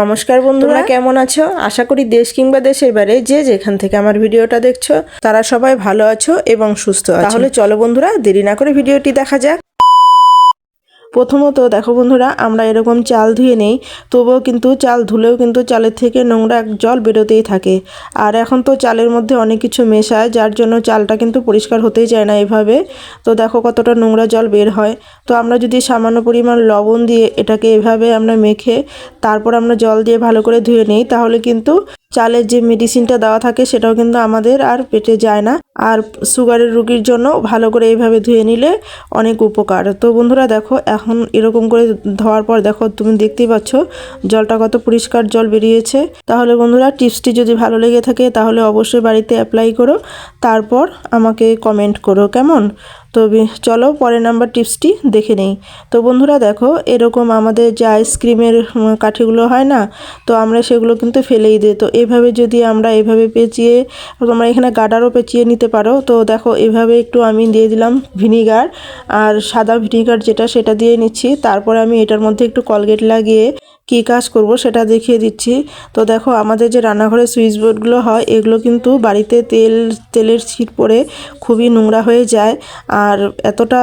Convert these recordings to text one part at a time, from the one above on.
নমস্কার বন্ধুরা। কেমন আছো? আশা করি দেশ কিংবা দেশের বাইরে যে যেখান থেকে আমার ভিডিওটা দেখছ তারা সবাই ভালো আছো এবং সুস্থ আছো। তাহলে চলো বন্ধুরা দেরি না করে ভিডিওটি দেখা যাক। প্রথমত দেখো বন্ধুরা, আমরা এরকম চাল ধুয়ে নেই, তবুও কিন্তু চাল ধুলেও কিন্তু চালের থেকে নোংরা জল বেরোতেই থাকে। আর এখন তো চালের মধ্যে অনেক কিছু মেশায়, যার জন্য চালটা কিন্তু পরিষ্কার হতেই চায় না এভাবে। তো দেখো কতটা নোংরা জল বের হয়। তো আমরা যদি সামান্য পরিমাণ লবণ দিয়ে এটাকে এভাবে আমরা মেখে, তারপর আমরা জল দিয়ে ভালো করে ধুয়ে নিই, তাহলে কিন্তু চালের যে মেডিসিনটা দেওয়া থাকে সেটাও কিন্তু আমাদের আর পেটে যায় না। আর সুগারের রুগীর জন্য ভালো করে এইভাবে ধুয়ে নিলে অনেক উপকার। তো বন্ধুরা দেখো, এখন এরকম করে ধোয়ার পর দেখো, তুমি দেখতেই পাচ্ছ, জলটা কত পরিষ্কার জল বেরিয়েছে। তাহলে বন্ধুরা টিপসটি যদি ভালো লেগে থাকে তাহলে অবশ্যই বাড়িতে অ্যাপ্লাই করো। তারপর আমাকে কমেন্ট করো, কেমন? তো চলো পরের নাম্বার টিপসটি দেখে নেই। তো বন্ধুরা দেখো, এরকম আমাদের যে আইসক্রিমের কাঠিগুলো হয় না, তো আমরা সেগুলো কিন্তু ফেলেই দিই। তো এভাবে যদি আমরা এভাবে পেঁচিয়ে, তোমরা এখানে গাডারও পেঁচিয়ে নিতে পারো। তো দেখো, এভাবে একটু আমি দিয়ে দিলাম ভিনিগার আর সাদা ভিনিগার যেটা, সেটা দিয়ে নিচ্ছি। তারপরে আমি এটার মধ্যে একটু কলগেট লাগিয়ে কী কাজ করব সেটা দেখিয়ে দিচ্ছি। তো দেখো, আমাদের যে রান্নাঘরের সুইচ বোর্ডগুলো হয়, এগুলো কিন্তু বাড়িতে তেল, তেলের ছিট পড়ে খুবই নোংরা হয়ে যায়। আর এতটা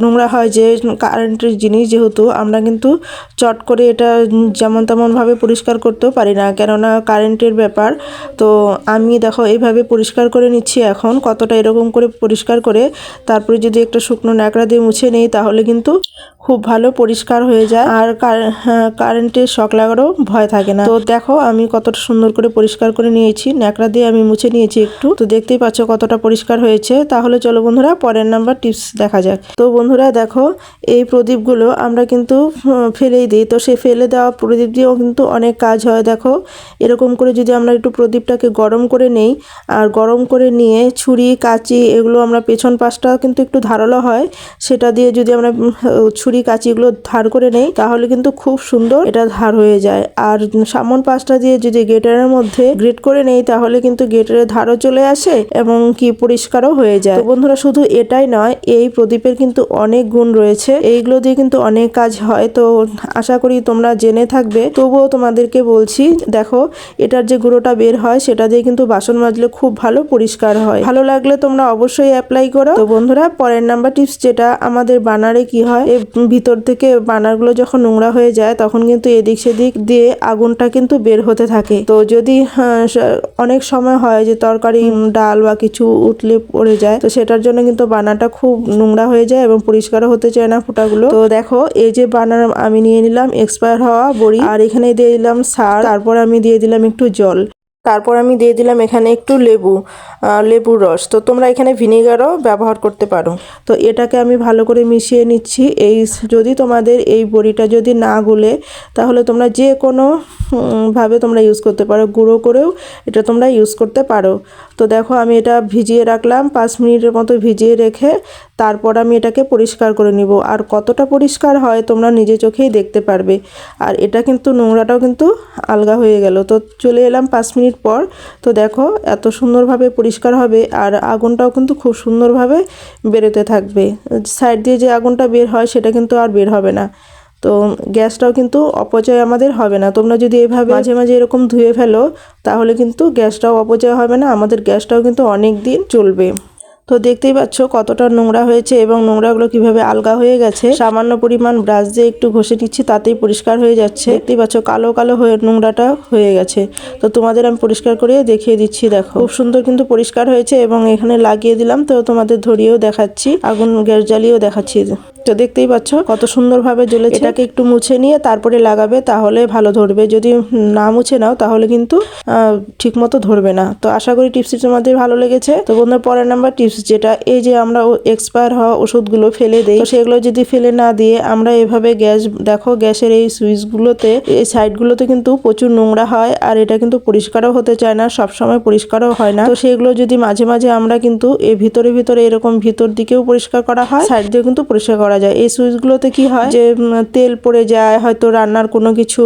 নোংরা হয় যে কারেন্টের জিনিস যেহেতু আমরা কিন্তু চট করে এটা যেমন তেমনভাবে পরিষ্কার করতেও পারি না। কেননা কারেন্টের ব্যাপার তো আমি দেখো এইভাবে পরিষ্কার করে নিচ্ছি এখন কতটা এরকম করে পরিষ্কার করে তারপরে যদি একটা শুকনো ন্যাকড়া দিয়ে মুছে নিই তাহলে কিন্তু খুব ভালো পরিষ্কার হয়ে যায়। আর কার- হ্যাঁ, কারেন্টের শক লাগারও ভয় থাকে না। তো দেখো আমি কতটা সুন্দর করে পরিষ্কার করে নিয়েছি ন্যাকড়া দিয়ে আমি মুছে নিয়েছি একটু। তো দেখতেই পাচ্ছ কতটা পরিষ্কার হয়েছে। তাহলে চলো বন্ধুরা পরের নাম্বার টিপস দেখা যাক। তো বন্ধুরা দেখো, এই প্রদীপগুলো আমরা কিন্তু ফেলেই দিই। তো সে ফেলে দেওয়া প্রদীপ দিয়েও কিন্তু অনেক কাজ হয়, দেখো। এরকম করে যদি আমরা একটু প্রদীপটাকে গরম করে নেই, আর গরম করে নিয়ে ছুরি, কাঁচি এগুলো আমরা পেছন পাশটা কিন্তু একটু ধারালো হয়, সেটা দিয়ে যদি আমরা ছুরি কাঁচিগুলো ধার করে নেই, তাহলে কিন্তু খুব সুন্দর এটা ধার হয়ে যায়। আর সামন পাশটা দিয়ে যদি গেটারের মধ্যে গ্রেট করে নেই, তাহলে কিন্তু গেটারের ধারও চলে আসে এবং কি পরিষ্কারও হয়ে যায়। বন্ধুরা শুধু এটাই নয়, এই প্রদীপের কিন্তু অনেক গুণ রয়েছে। এইগুলো দিয়ে কিন্তু অনেক কাজ হয়। তো আশা করি তোমরা জেনে থাকবে। তবুও তোমাদেরকে বলছি দেখো এটার যে গুঁড়োটা বের হয় সেটা দিয়ে কিন্তু বাসন মাজলে খুব ভালো পরিষ্কার হয়। ভালো লাগলে তোমরা অবশ্যই অ্যাপ্লাই করো। তো বন্ধুরা পরের নাম্বার টিপস যেটা আমাদের বানারে কি হয়? ভিতর থেকে বানারগুলো যখন নোংরা হয়ে যায় তখন কিন্তু এদিক সেদিক দিয়ে আগুনটা কিন্তু বের হতে থাকে। তো যদি হ্যাঁ, অনেক সময় হয় যে তরকারি ডাল বা কিছু উঠলে পড়ে যায় তো সেটার জন্য কিন্তু বানাটা খুব নোংরা হয়ে যায় এবং পরিষ্কারও হতে চায় না ফোঁটাগুলো। তো দেখো, এই যে বানার আমি নিয়ে নিলাম এক্সপায়ার হওয়া বড়ি। আর এখানে দিয়ে দিলাম সার, তারপর আমি দিয়ে দিলাম একটু জল। তারপর আমি দিয়ে দিলাম এখানে একটু লেবু লেবুর রস। তো তোমরা এখানে ভিনেগারও ব্যবহার করতে পারো। তো এটাকে আমি ভালো করে মিশিয়ে নিচ্ছি। এই যদি তোমাদের এই বড়িটা যদি না গুলে, তাহলে তোমরা যে কোনো ভাবে তোমরা ইউজ করতে পারো। গুঁড়ো করেও এটা তোমরা ইউজ করতে পারো। তো দেখো আমি এটা ভিজিয়ে রাখলাম, পাঁচ মিনিটের মতো ভিজিয়ে রেখে তারপর আমি এটাকে পরিষ্কার করে নিব। আর কতটা পরিষ্কার হয় তোমরা নিজে চোখেই দেখতে পারবে। আর এটা কিন্তু নোংরাটাও কিন্তু আলগা হয়ে গেল। তো চলে এলাম পাঁচ মিনিট পর, তো দেখো এত সুন্দরভাবে পরিষ্কার হবে আর আগুনটাও কিন্তু খুব সুন্দরভাবে বেরোতে থাকবে। সাইড দিয়ে যে আগুনটা বের হয় সেটা কিন্তু আর বের হবে না। তো গ্যাসটাও কিন্তু অপচয় আমাদের হবে না। তোমরা যদি এভাবে মাঝে মাঝে এরকম ধুয়ে ফেলো, তাহলে কিন্তু গ্যাসটাও অপচয় হবে না, আমাদের গ্যাসটাও কিন্তু অনেক দিন চলবে। তো দেখতেই পাচ্ছ কতটা নোংরা হয়েছে এবং নোংরাগুলো কীভাবে আলগা হয়ে গেছে। সামান্য পরিমাণ ব্রাশ দিয়ে একটু ঘষে নিচ্ছি, তাতেই পরিষ্কার হয়ে যাচ্ছে। দেখতেই পাচ্ছ কালো কালো হয়ে নোংরাটা হয়ে গেছে। তো তোমাদের আমি পরিষ্কার করে দেখিয়ে দিচ্ছি, দেখো। খুব সুন্দর কিন্তু পরিষ্কার হয়েছে এবং এখানে লাগিয়ে দিলাম, তো তোমাদের ধরিয়েও দেখাচ্ছি, আগুন গ্যাস জ্বালিয়েও দেখাচ্ছি। তো দেখতেই পাচ্ছ, কত সুন্দরভাবে জ্বলেছে। এটাকে একটু মুছে নিয়ে তারপরে লাগাবে, তাহলে ভালো ধরবে। যদি না মুছে নাও, তাহলে কিন্তু ঠিক মতো ধরবে না। তো আশা করি টিপসটি তোমাদের ভালো লেগেছে। তো বন্ধুরা, পরের নাম্বার টিপস যেটা, এই যে আমরা এক্সপায়ার হওয়া ওষুধগুলো ফেলে দেই সেগুলো যদি ফেলে না দিয়ে আমরা এভাবে গ্যাস, দেখো গ্যাসের এই সুইচগুলোতে, এই সাইডগুলোতে কিন্তু প্রচুর নোংরা হয়, আর এটা কিন্তু পরিষ্কারও হতে চায় না, সবসময় পরিষ্কারও হয় না। তো সেগুলো যদি মাঝে মাঝে আমরা কিন্তু এই ভিতরে ভিতরে এরকম ভিতর দিকেও পরিষ্কার করা হয়, সাইড দিয়েও কিন্তু পরিষ্কার করা করা যায়। এই সুইচগুলোতে কি হয় যে তেল পড়ে যায় হয়তো রান্নার কোনো কিছু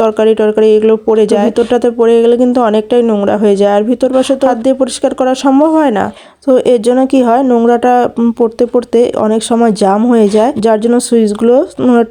তরকারি টরকারি এগুলো পড়ে যায়। ভিতরটাতে পড়ে গেলে কিন্তু অনেকটাই নোংরা হয়ে যায়। আর ভিতর পাশে তো হাত দিয়ে পরিষ্কার করা সম্ভব হয় না। তো এর জন্য কি হয় নোংরাটা পড়তে পড়তে অনেক সময় জাম হয়ে যায় যার জন্য সুইচগুলো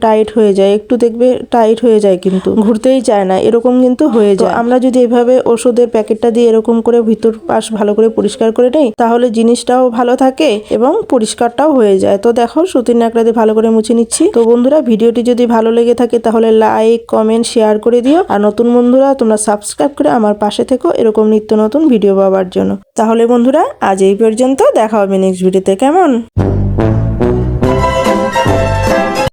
টাইট হয়ে যায়। একটু দেখবে টাইট হয়ে যায় কিন্তু ঘুরতেই চায় না। এরকম কিন্তু হয়ে যায়। আমরা যদি এভাবে ওষুধের প্যাকেটটা দিয়ে এরকম করে ভিতর পাশ ভালো করে পরিষ্কার করে নেই তাহলে জিনিসটাও ভালো থাকে এবং পরিষ্কারটাও হয়ে যায়। তো দেখো সুতির ন্যাকড়া দিয়ে ভালো করে মুছে নিচ্ছি। তো বন্ধুরা, ভিডিওটি যদি ভালো লেগে থাকে তাহলে লাইক কমেন্ট শেয়ার করে দিও। আর নতুন বন্ধুরা, তোমরা সাবস্ক্রাইব করে আমার পাশে থেকো এরকম নিত্য নতুন ভিডিও পাওয়ার জন্য। তাহলে বন্ধুরা, আজ এই পর্যন্ত দেখা হবে নেক্সট ভিডিওতে কেমন?